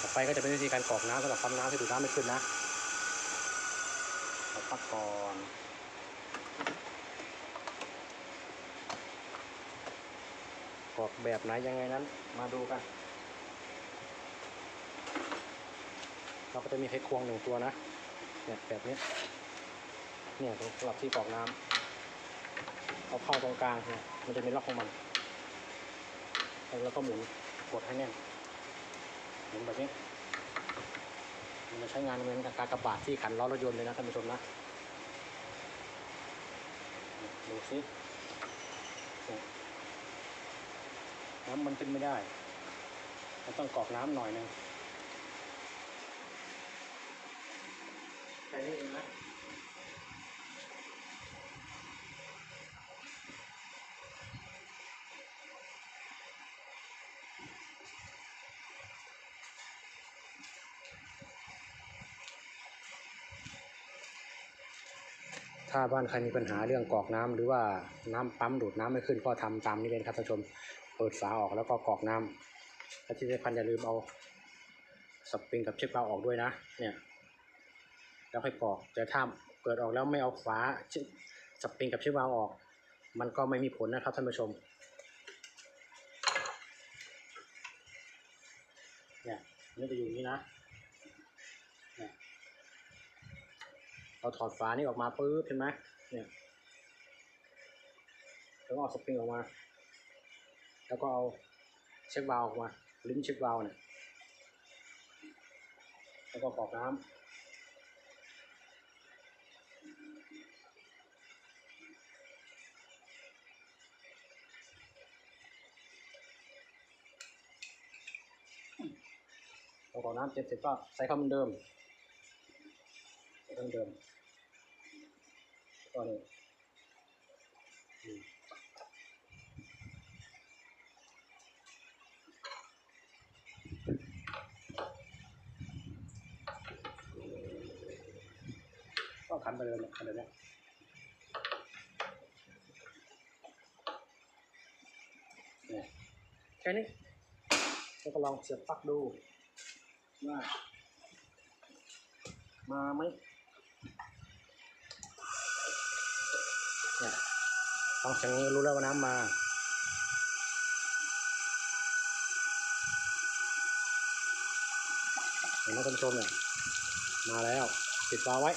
ต่อไปก็จะเป็นวิธีการกรอกน้ำสำหรับปั๊มน้ำที่ดูดน้ำไม่ขึ้นนะเราพักก่อนกรอกแบบไหนยังไงนั้น มาดูกัน เราก็จะมีไขควงหนึ่งตัวนะ เนี่ยแบบนี้ เนี่ยสำหรับที่กรอกน้ำเอาเข้าตรงกลางเนี่ยมันจะมีล็อกของมัน แล้วก็หมุนกดให้แน่น หมุนแบบนี้มันจะใช้งานเหมือนกับการกระบาดที่ขันล้อรถยนต์เลยนะท่านผู้ชมนะดูสิน้ำมันขึ้นไม่ได้ มันต้องกรอกน้ำหน่อยนึงแค่นี้เองนะ ถ้าบ้านใครมีปัญหาเรื่องกรอกน้ำหรือว่าน้ำปั๊มดูดน้ำไม่ขึ้นก็ทำตามนี้เลยครับท่านผู้ชมเปิดฝาออกแล้วก็กรอกน้ำและที่สำคัญอย่าลืมเอาสปริงกับเช็คเบาล์วออกด้วยนะ เนี่ยแล้วค่อยกรอกแต่ถ้าเปิดออกแล้วไม่เอาฝาสปริงกับเช็คเบาล์วออก มันก็ไม่มีผลนะครับท่านผู้ชมเนี่ยมันจะอยู่นี้นะ เนี่ย เราถอดฝานี่ออกมาปุ๊บเห็นไหมเนี่ยแล้วก็เอาสปริงออกมา แล้วก็เอาเช็ควาลออกมา ลิ้นเช็ควาลเนี่ยแล้วก็กรอกน้ำพอกรอกน้ำเสร็จเสร็จก็ใส่เข้าเหมือนเดิม ใส่เข้าเหมือนเดิมแล้วก็นี่ก็ขันไปเลยนี่ยขันแบบเนี้ยนี่ยแค่นี้แล้วก็ลองเสียบปลั๊กดูว่ามาไหมเนี่ย ลองเสียงนี้รู้แล้วว่าน้ำมาเห็นไหมท่านผู้ชมเนี่ยมาแล้ว ปิดฝาไว้